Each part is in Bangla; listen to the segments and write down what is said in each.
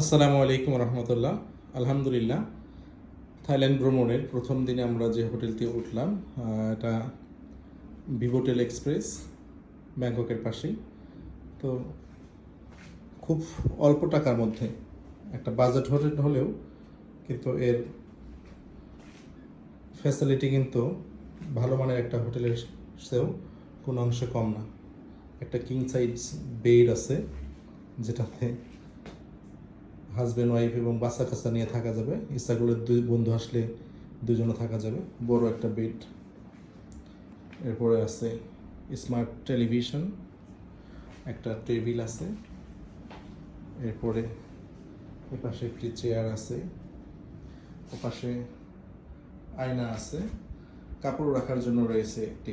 আসসালামু আলাইকুম রহমতুল্লাহ। আলহামদুলিল্লাহ। থাইল্যান্ড ভ্রমণের প্রথম দিনে আমরা যে হোটেলটি উঠলাম এটা ভিভোটেল এক্সপ্রেস, ব্যাংককের পাশেই। তো খুব অল্প টাকার মধ্যে একটা বাজেট হোটেল হলেও কিন্তু এর ফ্যাসিলিটি কিন্তু ভালো মানের একটা হোটেলের সেও কোনো অংশে কম না। একটা কিং সাইজ বেড আছে, যেটাতে হাজব্যান্ড ওয়াইফ এবং বাচ্চা কাচ্চা নিয়ে থাকা যাবে। ইচ্ছাগুলো দুই বন্ধু আসলে দুজনে থাকা যাবে। বড় একটা বেড এরপরে আছে স্মার্ট টেলিভিশন একটা টেবিল আছে। এরপরে এপাশে একটি চেয়ার আছে। ওপাশে আয়না আছে। কাপড় রাখার জন্য রয়েছে একটি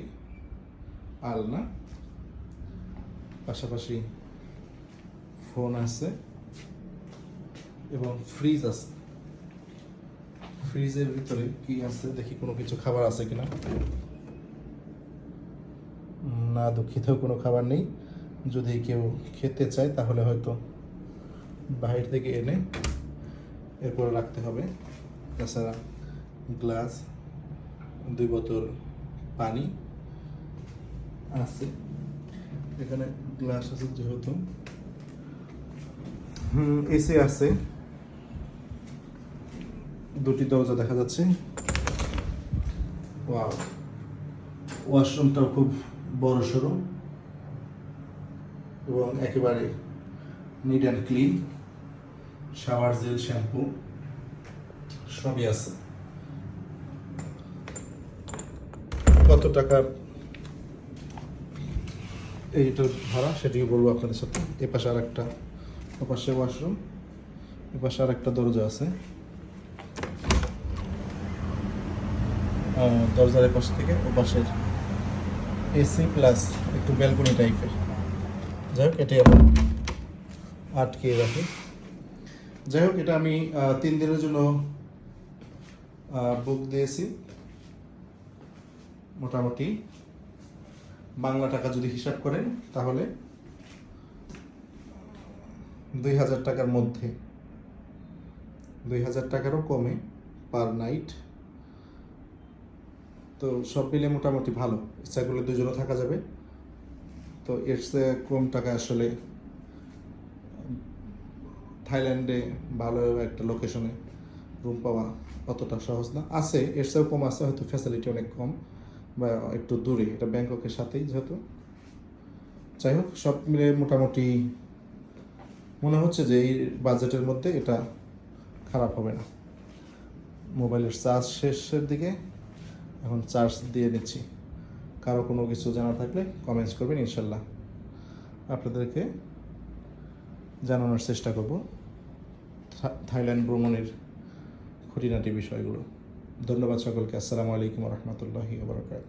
আলনা। পাশাপাশি ফোন আছে। এবং ফ্রিজ আছে। ফ্রিজের ভিতরে কি আছে? দেখি কোনো কিছু খাবার আছে কিনা। না দুঃখিত কোনো খাবার নেই। যদি কেউ খেতে চায়, তাহলে হয়তো বাহির থেকে এনে এরপর রাখতে হবে। তাছাড়া গ্লাস দুই বোতল পানি আছে। এখানে গ্লাস আছে যেহেতু। এসি আছে। দুটি দরজা দেখা যাচ্ছে। ওয়াশরুমটাও খুব বড় সড়ো এবং একেবারে neat and clean shower gel, shampoo সবই আছে। কত টাকা এইটার ভাড়া, সেটিকে বলব আপনাদের সাথে। এপাশে আর একটা ওপাশে ওয়াশরুম, এপাশে আর একটা দরজা আছে। দরজার এপাশ থেকে ওপাশের এসি প্লাস একটু ব্যালকনি টাইপের যাই হোক, এটাই আমরা আটকে রাখি। যাই হোক, এটা আমি তিন দিনের জন্য বুক দিয়েছি। মোটামুটি বাংলা টাকা যদি হিসাব করেন, তাহলে দুই হাজার টাকার মধ্যে, দুই হাজার টাকারও কমে পার নাইট তো সব মিলে মোটামুটি ভালো। ইচ্ছা দুজনে থাকা যাবে। তো এর কম টাকা আসলে, থাইল্যান্ডে ভালো একটা লোকেশনে রুম পাওয়া অতটা সহজ না। আছে, এর চেয়েও কম আছে, হয়তো ফ্যাসিলিটি অনেক কম বা একটু দূরে, এটা ব্যাংককের সাথেই যেহেতু। যাই হোক, সব মিলে মোটামুটি মনে হচ্ছে যে এই বাজেটের মধ্যে এটা খারাপ হবে না। মোবাইলের চার্জ শেষের দিকে এখন চার্জ দিয়ে নিচ্ছি কারও কোনো কিছু জানা থাকলে কমেন্টস করবেন, ইনশাল্লাহ। আপনাদেরকে জানানোর চেষ্টা করব থাইল্যান্ড ভ্রমণের খুঁটিনাটি বিষয়গুলো। ধন্যবাদ সকলকে। আসসালামু আলাইকুম রহমতুল্লাহি বারকাত